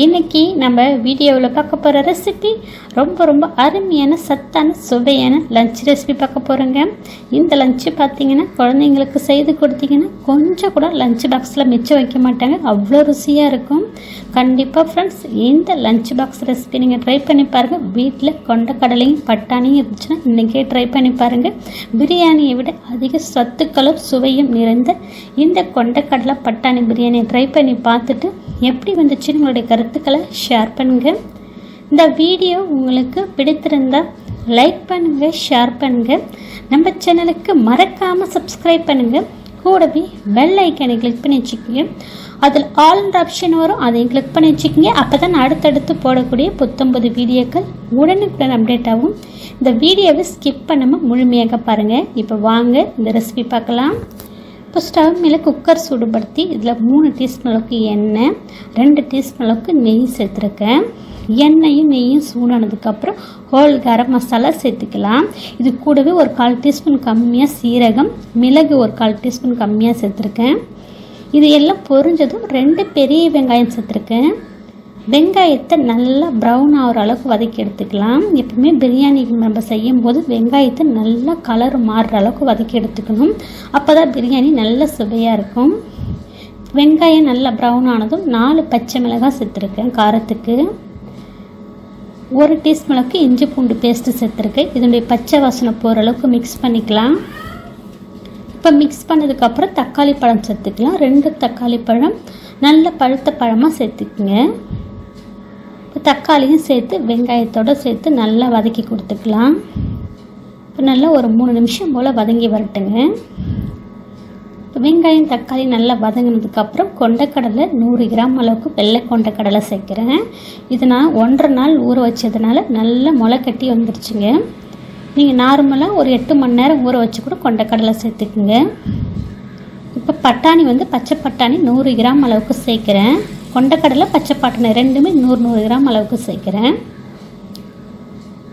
இன்னைக்கு நம்ம வீடியோவில் பார்க்க போகிற ரெசிபி ரொம்ப ரொம்ப அருமையான சத்தான சுவையான லஞ்ச் ரெசிபி பார்க்க போகிறோங்க இந்த லஞ்சு பார்த்தீங்கன்னா குழந்தைங்களுக்கு செய்து கொடுத்தீங்கன்னா கொஞ்சம் கூட லஞ்ச் பாக்ஸில் மிச்சம் வைக்க மாட்டாங்க. அவ்வளோ ருசியாக இருக்கும். கண்டிப்பாக ஃப்ரெண்ட்ஸ் இந்த லஞ்ச் பாக்ஸ் ரெசிபி நீங்கள் ட்ரை பண்ணி பாருங்கள் வீட்டில் கொண்ட கடலையும் பட்டாணியும் இருந்துச்சுன்னா இன்றைக்கே ட்ரை பண்ணி பாருங்கள் பிரியாணியை விட அதிக சத்துக்களும் சுவையும் நிறைந்த இந்த கொண்டக்கடலை பட்டாணி பிரியாணியை ட்ரை பண்ணி பார்த்துட்டு எப்படி வந்துச்சுன்னு உங்களுடைய கருத்துக்களை ஷேர் பண்ணுங்கள் இந்த வீடியோ உங்களுக்கு பிடித்திருந்தால் லைக் பண்ணுங்கள் ஷேர் பண்ணுங்கள் நம்ம சேனலுக்கு மறக்காமல் சப்ஸ்கிரைப் பண்ணுங்கள் கூடவே பெல் ஐக்கனை கிளிக் பண்ணி வச்சுக்கோங்க. அதில் ஆல்ன்ற ஆப்ஷன் வரும் அதையும் கிளிக் பண்ணி வச்சுக்கோங்க. அப்போ தான் அடுத்தடுத்து போடக்கூடிய புத்தொம்பது வீடியோக்கள் உடனுக்குடன் அப்டேட் ஆகும். இந்த வீடியோவை ஸ்கிப் பண்ணாமல் முழுமையாக பாருங்கள் இப்போ வாங்க இந்த ரெசிபி பார்க்கலாம். இப்போ ஸ்டவ் மேலே குக்கர் சூடுபடுத்தி இதில் மூணு டீஸ்பூன் அளவுக்கு எண்ணெய் ரெண்டு டீஸ்பூன் அளவுக்கு நெய் சேர்த்துருக்கேன். எண்ணெயும் நெய்யும் சூடானதுக்கப்புறம் ஹோல் கரம் மசாலா சேர்த்துக்கலாம். இது கூடவே ஒரு கால் டீஸ்பூன் கம்மியாக சீரகம் மிளகு ஒரு கால் டீஸ்பூன் கம்மியாக சேர்த்துருக்கேன். இது எல்லாம் பொரிஞ்சதும் ரெண்டு பெரிய வெங்காயம் சேர்த்துருக்கேன். வெங்காயத்தை நல்லா ப்ரௌன் ஆகிற அளவுக்கு வதக்கி எடுத்துக்கலாம். எப்பவுமே பிரியாணி நம்ம செய்யும்போது வெங்காயத்தை நல்லா கலர் மாறுற அளவுக்கு வதக்கி எடுத்துக்கணும். அப்போ தான் பிரியாணி நல்ல சுவையாக இருக்கும். வெங்காயம் நல்லா ப்ரௌன் ஆனதும் நாலு பச்சை மிளகாய் சேர்த்துருக்கேன் காரத்துக்கு. ஒரு டீஸ்பூன் அளவுக்கு இஞ்சி பூண்டு பேஸ்ட்டு சேர்த்துருக்கேன். இதனுடைய பச்சை வாசனை போகிற அளவுக்கு மிக்ஸ் பண்ணிக்கலாம். இப்போ மிக்ஸ் பண்ணதுக்கப்புறம் தக்காளி பழம் சேர்த்துக்கலாம். ரெண்டு தக்காளி பழம் நல்ல பழுத்த பழமாக சேர்த்துக்குங்க. தக்காளியும் சேர்த்து வெங்காயத்தோடு சேர்த்து நல்லா வதக்கி கொடுத்துக்கலாம். இப்போ நல்லா ஒரு மூணு நிமிஷம் போல் வதங்கி வரட்டுங்க. இப்போ வெங்காயம் தக்காளி நல்லா வதங்கினதுக்கப்புறம் கொண்டக்கடலை நூறு கிராம் அளவுக்கு வெள்ளை கொண்டக்கடலை சேர்க்குறேன். இது நான் ஒன்றரை நாள் ஊற வச்சதுனால நல்லா முளை கட்டி வந்துருச்சுங்க. நீங்கள் நார்மலாக ஒரு எட்டு மணி நேரம் ஊற வச்சு கூட கொண்டக்கடலை சேர்த்துக்குங்க. இப்போ பட்டாணி வந்து பச்சை பட்டாணி நூறு கிராம் அளவுக்கு சேர்க்குறேன். கொண்டக்கடலை பச்சை ரெண்டுமே நூறு நூறு கிராம் அளவுக்கு சேர்க்குறேன்.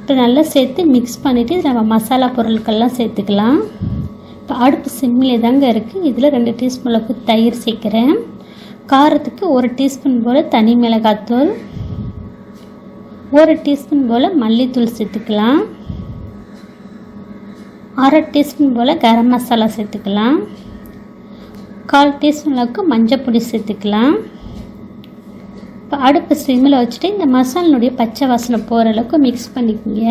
இப்போ நல்லா சேர்த்து மிக்ஸ் பண்ணிவிட்டு நம்ம மசாலா பொருட்கள்லாம் சேர்த்துக்கலாம். இப்போ அடுப்பு சிம்மிலே தாங்க இருக்குது இதில் ரெண்டு டீஸ்பூன் அளவுக்கு தயிர் சேர்க்குறேன். காரத்துக்கு ஒரு டீஸ்பூன் போல் தனி மிளகாத்தூள். ஒரு டீஸ்பூன் போல் மல்லித்தூள் சேர்த்துக்கலாம். அரை டீஸ்பூன் போல் கரம் மசாலா சேர்த்துக்கலாம். கால் டீஸ்பூன் அளவுக்கு மஞ்சள் பொடி சேர்த்துக்கலாம். இப்போ அடுப்பு சிம்மில் வச்சுட்டு இந்த மசாலினுடைய பச்சை வாசனை போகிற அளவுக்கு மிக்ஸ் பண்ணிக்கோங்க.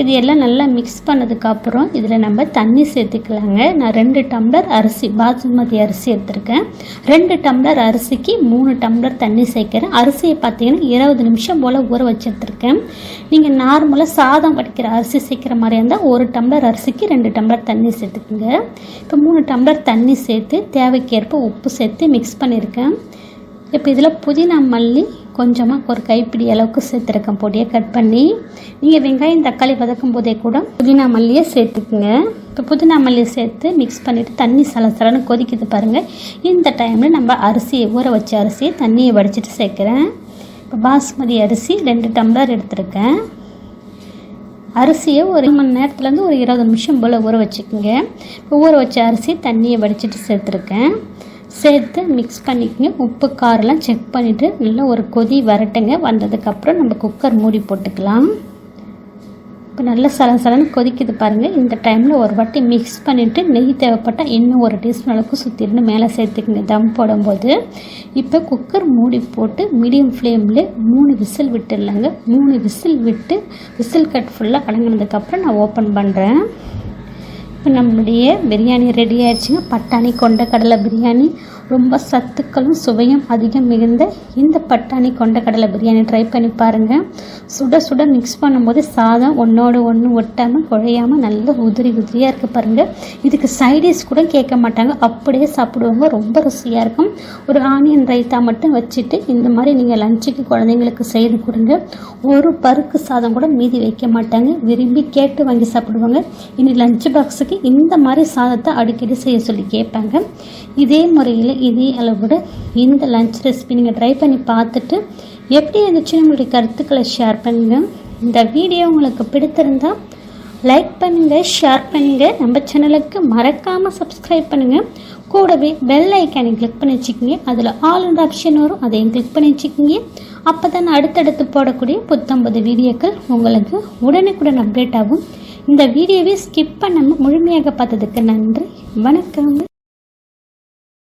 இது எல்லாம் நல்லா மிக்ஸ் பண்ணதுக்கப்புறம் இதில் நம்ம தண்ணி சேர்த்துக்கலாங்க. நான் ரெண்டு டம்ளர் அரிசி பாசுமதி அரிசி எடுத்திருக்கேன். ரெண்டு டம்ளர் அரிசிக்கு மூணு டம்ளர் தண்ணி சேர்க்குறேன். அரிசியை பார்த்தீங்கன்னா இருபது நிமிஷம் போல் ஊற வச்சு எடுத்துருக்கேன் நீங்கள் நார்மலாக சாதம் வடிக்கிற அரிசி சேர்க்குற மாதிரி இருந்தால் ஒரு டம்ளர் அரிசிக்கு ரெண்டு டம்ளர் தண்ணி சேர்த்துக்குங்க. இப்போ மூணு டம்ளர் தண்ணி சேர்த்து தேவைக்கேற்ப உப்பு சேர்த்து மிக்ஸ் பண்ணியிருக்கேன் இப்போ இதில் புதினா மல்லி கொஞ்சமாக ஒரு கைப்பிடி அளவுக்கு சேர்த்துருக்கேன் பொடியை கட் பண்ணி. நீங்கள் வெங்காயம் தக்காளி வதக்கும் போதே கூட புதினா மல்லியை சேர்த்துக்குங்க. இப்போ புதினா மல்லியை சேர்த்து மிக்ஸ் பண்ணிவிட்டு தண்ணி சலசலன்னு கொதிக்குது பாருங்கள் இந்த டைமில் நம்ம அரிசியை ஊற வச்ச அரிசியை தண்ணியை வடிச்சிட்டு சேர்க்குறேன். இப்போ பாஸ்மதி அரிசி ரெண்டு டம்ளர் எடுத்திருக்கேன். அரிசியை ஒரு மணி நேரத்துலேருந்து ஒரு இருபது நிமிஷம் போல் ஊற வச்சுக்கோங்க. இப்போ ஊற வச்ச அரிசி தண்ணியை வடிச்சிட்டு சேர்த்துருக்கேன். சேர்த்து மிக்ஸ் பண்ணிக்கங்க. உப்பு காரெல்லாம் செக் பண்ணிவிட்டு நல்லா ஒரு கொதி வரட்டுங்க. வந்ததுக்கப்புறம் நம்ம குக்கர் மூடி போட்டுக்கலாம். இப்போ நல்லா சலன் சலன் கொதிக்குது பாருங்கள் இந்த டைமில் ஒரு வாட்டி மிக்ஸ் பண்ணிவிட்டு நெய் தேவைப்பட்டால் இன்னும் ஒரு டீஸ்பூன் அளவுக்கு சுற்றிருந்து மேலே சேர்த்துக்குங்க. தம் போடும்போது இப்போ குக்கர் மூடி போட்டு மீடியம் ஃப்ளேமில் மூணு விசில் விட்டுடலாங்க. மூணு விசில் விட்டு விசில் கட் ஃபுல்லாக கலங்கினதுக்கப்புறம் நான் ஓப்பன் பண்ணுறேன் இப்போ நம்மளுடைய பிரியாணி ரெடி ஆயிடுச்சுங்க. பட்டாணி கொண்டக்கடலை பிரியாணி ரொம்ப சத்துக்களும் சுவையும் அதிகம் மிகுந்த இந்த பட்டாணி கொண்டக்கடலை பிரியாணி ட்ரை பண்ணி பாருங்கள் சுட சுட மிக்ஸ் பண்ணும்போது சாதம் ஒன்றோடு ஒன்று ஒட்டாமல் குழையாமல் நல்ல உதிரி உதிரியாக இருக்குது பாருங்கள் இதுக்கு சைடிஷ் கூட கேட்க மாட்டாங்க. அப்படியே சாப்பிடுவாங்க. ரொம்ப ருசியாக இருக்கும். ஒரு ஆனியன் ரைத்தா மட்டும் வச்சுட்டு இந்த மாதிரி நீங்கள் லஞ்சுக்கு குழந்தைங்களுக்கு செய்து கொடுங்க. ஒரு பருக்கு சாதம் கூட மீதி வைக்க மாட்டாங்க. விரும்பி கேட்டு வாங்கி சாப்பிடுவாங்க. இனி லஞ்ச் பாக்ஸுக்கு இந்த மாதிரி சாதத்தை அடிக்கடி செய்ய சொல்லி கேட்பாங்க. இதே முறையில் இதே அளவோட இந்த லஞ்ச் ரெசிபி நீங்கள் ட்ரை பண்ணி பார்த்துட்டு எப்படி இருந்துச்சு உங்களுடைய கருத்துக்களை ஷேர் பண்ணுங்கள் இந்த வீடியோ உங்களுக்கு பிடித்திருந்தால் லைக் பண்ணுங்கள் ஷேர் பண்ணுங்கள் நம்ம சேனலுக்கு மறக்காமல் சப்ஸ்கிரைப் பண்ணுங்கள் கூடவே பெல் ஐக்கானை கிளிக் பண்ணி வச்சுக்கோங்க. அதில் ஆல் ஆப்ஷன் வரும். அதையும் கிளிக் பண்ணி வச்சுக்கோங்க. அப்போ தான் அடுத்தடுத்து போடக்கூடிய புத்தம்பது வீடியோக்கள் உங்களுக்கு உடனுக்குடன் அப்டேட் ஆகும். இந்த வீடியோவை ஸ்கிப் பண்ணாமல் முழுமையாக பார்த்ததுக்கு நன்றி. வணக்கம்.